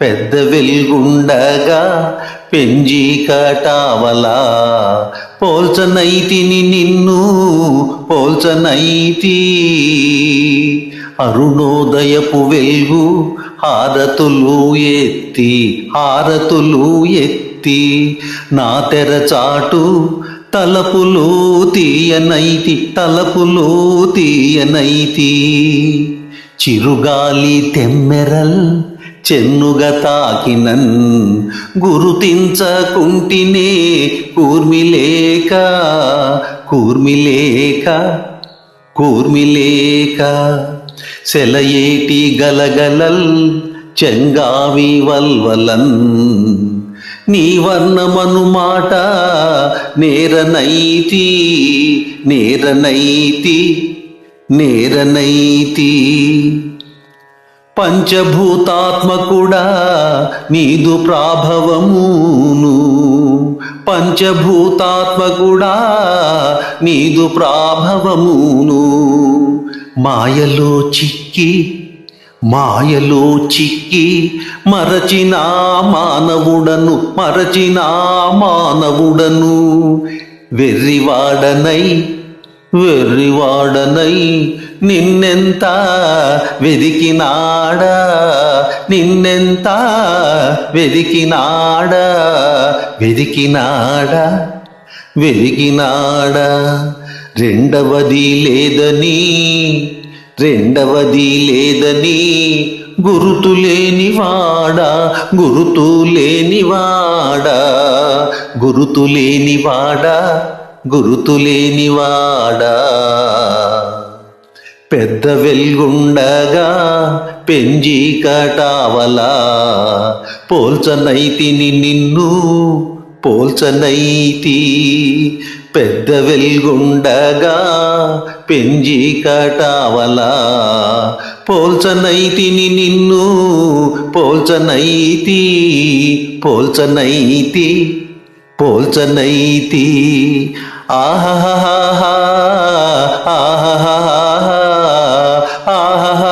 పెద్ద వెల్గుండగా పెంజి కటావలా. పోల్చనైతిని నిన్ను పోల్చనైతి అరుణోదయపు వెల్గు హారతులు ఎత్తి హారతులు ఎత్తి. నా తెరచాటు తలపులు తీయనైతి తలపులు తీయనైతి చిరుగాలి తెమ్మెరల్ చెన్నుగా తాకినన్ గురుతించకుంటినే కూర్మిలేక కూర్మిలేక కూర్మిలేక. సెలయేటి గలగలల్ చెంగావి వల్వలన్ నీ వర్ణమను మాట నేరనైతి నేరనైతి నేరనైతి పంచభూతాత్మకుడా నీదు ప్రాభవమును. పంచభూతాత్మకుడా నీదు ప్రాభవమును. మాయలో చిక్కి మాయలో చిక్కి మరచినా మానవుడను మరచినా మానవుడను. వెర్రివాడనై వెర్రివాడనై నిన్నెంత వెదికినాడా? నిన్నెంత వెదికినాడా? వెదికినాడా? వెదికినాడా? రెండవది లేదని రెండవది లేదని గురుతు లేనివాడా? గురుతు లేనివాడా? గురుతు లేనివాడా? గురుతు లేనివాడా? పెద్ద వెల్గుండగా పెంజి కటావలా. పోల్చనైతిని నిన్ను పోల్చనైతి. పెద్ద వెల్గుండగా పెంజి కటావలా. పోల్చనైతిని నిన్ను పోల్చనైతి. పోల్చనైతి పోల్చనైతి. ఆహాహా ఆహాహా ஆஹா